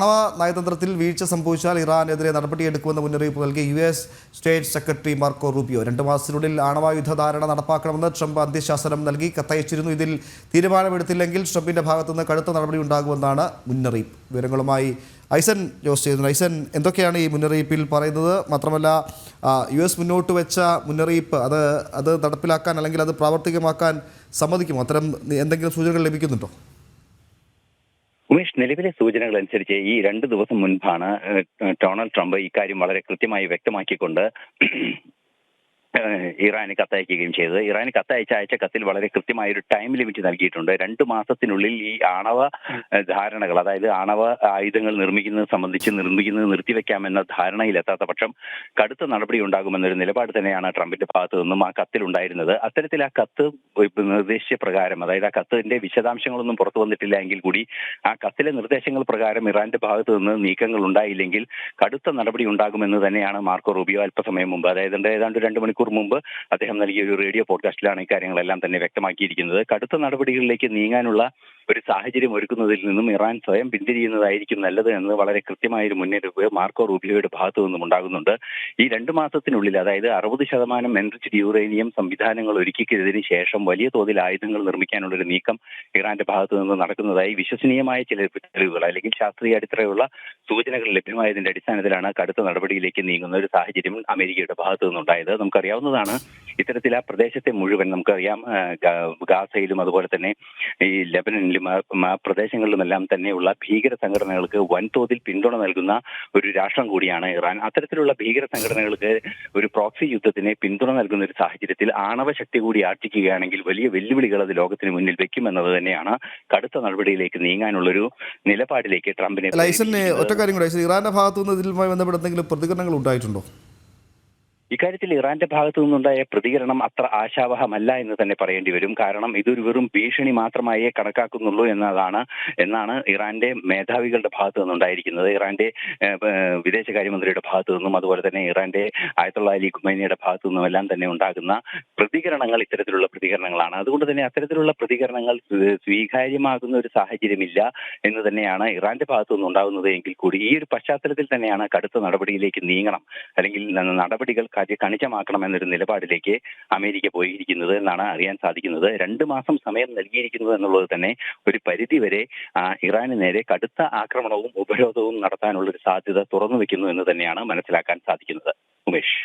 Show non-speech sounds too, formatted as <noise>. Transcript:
ആണവ നയതന്ത്രത്തിൽ വീഴ്ച സംഭവിച്ചാൽ ഇറാനെതിരെ നടപടിയെടുക്കുമെന്ന് മുന്നറിയിപ്പ് നൽകി U S state secretary Marco Rubio. രണ്ട് മാസത്തിനുള്ളിൽ ആണവായുധ ധാരണ നടപ്പാക്കണമെന്ന് ട്രംപ് അന്ത്യശാസനം നൽകി കത്തയച്ചിരുന്നു. ഇതിൽ തീരുമാനമെടുത്തില്ലെങ്കിൽ ട്രംപിന്റെ ഭാഗത്തുനിന്ന് കടുത്ത നടപടി ഉണ്ടാകുമെന്നാണ് മുന്നറിയിപ്പ്. വിവരങ്ങളുമായി ഐസൻ ജോസ് ചെയ്യുന്നു ഐസൻ എന്തൊക്കെയാണ് ഈ മുന്നറിയിപ്പിൽ പറയുന്നത്? മാത്രമല്ല യു എസ് മുന്നോട്ട് വെച്ച മുന്നറിയിപ്പ് അത് അത് നടപ്പിലാക്കാൻ അല്ലെങ്കിൽ അത് പ്രാവർത്തികമാക്കാൻ സമ്മതിക്കുമോ? അത്തരം എന്തെങ്കിലും സൂചനകൾ ലഭിക്കുന്നുണ്ടോ? ഉമേഷ് നിലവിലെ സൂചനകൾ അനുസരിച്ച് ഈ രണ്ട് ദിവസം മുൻപാണ് ഡൊണാൾഡ് ട്രംപ് ഇക്കാര്യം വളരെ കൃത്യമായി വ്യക്തമാക്കിക്കൊണ്ട് <laughs> ഇറാന് കത്തയക്കുകയും ചെയ്തത്. ഇറാന് കത്തയച്ച അയച്ച കത്തിൽ വളരെ കൃത്യമായ ഒരു ടൈം ലിമിറ്റ് നൽകിയിട്ടുണ്ട്. രണ്ട് മാസത്തിനുള്ളിൽ ഈ ആണവ ധാരണകൾ അതായത് ആണവ ആയുധങ്ങൾ നിർമ്മിക്കുന്നത് സംബന്ധിച്ച് നിർമ്മിക്കുന്നത് നിർത്തിവെക്കാമെന്ന ധാരണയിലെത്താത്ത പക്ഷം കടുത്ത നടപടി ഉണ്ടാകുമെന്നൊരു നിലപാട് തന്നെയാണ് ട്രംപിന്റെ ഭാഗത്തു നിന്നും ആ കത്തിലുണ്ടായിരുന്നത് അത്തരത്തിൽ ആ കത്ത് നിർദ്ദേശിച്ച പ്രകാരം അതായത് ആ കത്തിന്റെ വിശദാംശങ്ങളൊന്നും പുറത്തു വന്നിട്ടില്ല എങ്കിൽ കൂടി ആ കത്തിലെ നിർദ്ദേശങ്ങൾ പ്രകാരം ഇറാന്റെ ഭാഗത്തു നിന്ന് നീക്കങ്ങൾ ഉണ്ടായില്ലെങ്കിൽ കടുത്ത നടപടി ഉണ്ടാകുമെന്ന് തന്നെയാണ് മാർക്കോ റൂബിയോ അല്പസമയം മുമ്പ് അതായത് ഏതാണ്ട് രണ്ട് മണിക്കൂർ മുമ്പ് അദ്ദേഹം നൽകിയ ഒരു റേഡിയോ പോഡ്കാസ്റ്റിലാണ് ഇക്കാര്യങ്ങളെല്ലാം തന്നെ വ്യക്തമാക്കിയിരിക്കുന്നത്. കടുത്ത നടപടികളിലേക്ക് നീങ്ങാനുള്ള ഒരു സാഹചര്യം ഒരുക്കുന്നതിൽ നിന്നും ഇറാൻ സ്വയം പിന്തിരിയുന്നതായിരിക്കും നല്ലത് എന്ന് വളരെ കൃത്യമായ ഒരു മുന്നേറ്റ മാർക്കോ റൂബിയോയുടെ ഭാഗത്തു നിന്നും ഉണ്ടാകുന്നുണ്ട്. ഈ രണ്ട് മാസത്തിനുള്ളിൽ അതായത് അറുപത് ശതമാനം എൻറിച്ച്ഡ് യുറേനിയം സംവിധാനങ്ങൾ ഒരുക്കിയതിനു ശേഷം വലിയ തോതിൽ ആയുധങ്ങൾ നിർമ്മിക്കാനുള്ള ഒരു നീക്കം ഇറാന്റെ ഭാഗത്തു നിന്ന് നടക്കുന്നതായി വിശ്വസനീയമായ ചില തെളിവുകൾ അല്ലെങ്കിൽ ശാസ്ത്രീയ അടിത്തറയുള്ള സൂചനകൾ ലഭ്യമായതിന്റെ അടിസ്ഥാനത്തിലാണ് കടുത്ത നടപടിയിലേക്ക് നീങ്ങുന്ന ഒരു സാഹചര്യം അമേരിക്കയുടെ ഭാഗത്തു നിന്നുണ്ടായത്. നമുക്കറിയാവുന്നതാണ് ഇത്തരത്തിൽ ആ പ്രദേശത്തെ മുഴുവൻ നമുക്കറിയാം ഗാസയിലും അതുപോലെ തന്നെ ഈ ലെബനനിലും ആ ആ പ്രദേശങ്ങളിലുമെല്ലാം തന്നെയുള്ള ഭീകര സംഘടനകൾക്ക് വൻതോതിൽ പിന്തുണ നൽകുന്ന ഒരു രാഷ്ട്രം കൂടിയാണ് ഇറാൻ അത്തരത്തിലുള്ള ഭീകര സംഘടനകൾക്ക് ഒരു പ്രോക്സി യുദ്ധത്തിന് പിന്തുണ നൽകുന്ന ഒരു സാഹചര്യത്തിൽ ആണവ ശക്തി കൂടി ആർജിക്കുകയാണെങ്കിൽ വലിയ വെല്ലുവിളികൾ അത് ലോകത്തിന് മുന്നിൽ വെക്കുമെന്നത് തന്നെയാണ് കടുത്ത നടപടിയിലേക്ക് നീങ്ങാനുള്ളൊരു നിലപാടിലേക്ക് ട്രംപിനെ. ഒറ്റ കാര്യം കൂടെ ഇറാന്റെ ഭാഗത്തുനിന്ന് ഇതുമായി ഇതിലുമായി ബന്ധപ്പെട്ട് എന്തെങ്കിലും പ്രതികരണങ്ങൾ ഉണ്ടായിട്ടുണ്ടോ ഇക്കാര്യത്തിൽ ഇറാന്റെ ഭാഗത്തു നിന്നുണ്ടായ പ്രതികരണം അത്ര ആശാവഹമല്ല എന്ന് തന്നെ പറയേണ്ടി വരും. കാരണം ഇതൊരു വെറും ഭീഷണി മാത്രമായേ കണക്കാക്കുന്നുള്ളൂ എന്നതാണ് എന്നാണ് ഇറാന്റെ മേധാവികളുടെ ഭാഗത്തു നിന്നുണ്ടായിരിക്കുന്നത്. ഇറാന്റെ വിദേശകാര്യമന്ത്രിയുടെ ഭാഗത്തു നിന്നും അതുപോലെ തന്നെ ഇറാന്റെ ആയത്തുള്ള അലി ഖുമൈനിയുടെ ഭാഗത്തു നിന്നും എല്ലാം തന്നെ ഉണ്ടാകുന്ന പ്രതികരണങ്ങൾ ഇത്തരത്തിലുള്ള പ്രതികരണങ്ങളാണ്. അതുകൊണ്ട് തന്നെ അത്തരത്തിലുള്ള പ്രതികരണങ്ങൾ സ്വീകാര്യമാകുന്ന ഒരു സാഹചര്യമില്ല എന്ന് തന്നെയാണ് ഇറാന്റെ ഭാഗത്തു നിന്നുണ്ടാകുന്നത് എങ്കിൽ കൂടി ഈ ഒരു പശ്ചാത്തലത്തിൽ തന്നെയാണ് കടുത്ത നടപടിയിലേക്ക് നീങ്ങണം. അല്ലെങ്കിൽ നടപടികൾ കരി- കണിച്ചമാക്കണമെന്നൊരു നിലപാടിലേക്ക് അമേരിക്ക പോയിരിക്കുന്നത് എന്നാണ് അറിയാൻ സാധിക്കുന്നത്. രണ്ട് മാസം സമയം നൽകിയിരിക്കുന്നത് എന്നുള്ളത് തന്നെ ഒരു പരിധിവരെ ഇറാന് നേരെ കടുത്ത ആക്രമണവും ഉപരോധവും നടത്താനുള്ള ഒരു സാധ്യത തുറന്നു വെക്കുന്നു എന്ന് തന്നെയാണ് മനസ്സിലാക്കാൻ സാധിക്കുന്നത്. ഉമേഷ്.